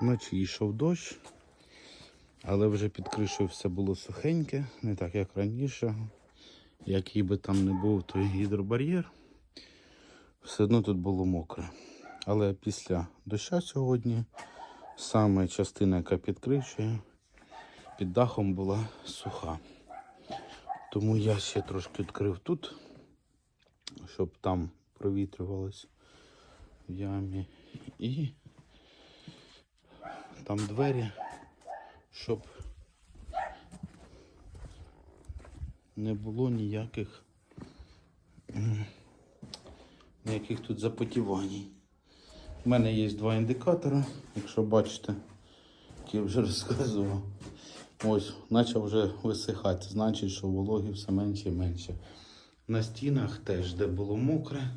Вночі йшов дощ, але вже під кришею все було сухеньке, не так як раніше. Який би там не був той гідробар'єр, все одно тут було мокре. Але після дощу сьогодні саме частина, яка під кришею, під дахом була суха. Тому я ще трошки відкрив тут, щоб там провітрювалось в ямі. І там двері, щоб не було ніяких ніяких тут запотівань. У мене є два індикатори, якщо бачите, які я вже розказував. Ось, почав вже висихати, значить, що вологи все менше і менше. На стінах теж, де було мокре,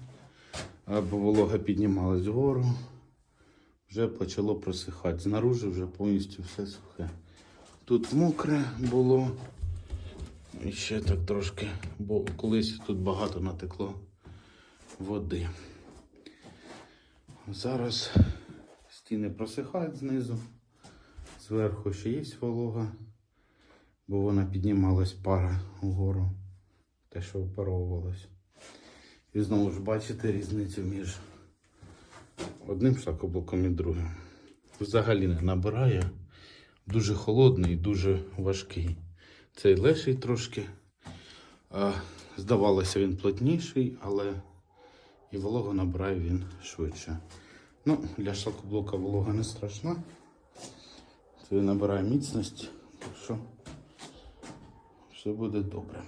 або волога піднімалась вгору, вже почало просихати. Знаружи вже повністю все сухе. Тут мокре було. І ще так трошки, бо колись тут багато натекло води. Зараз стіни просихають знизу, зверху ще є волога, бо вона піднімалась пара вгору, те, що впаровувалось. І знову ж бачите різницю між одним шлакоблоком і другим. Взагалі не набирає. Дуже холодний, дуже важкий. Цей легший трошки. Здавалося, він плотніший, але і волога набирає він швидше. Ну, для шлакоблока волога не страшна. Це набирає міцність, так що все буде добре.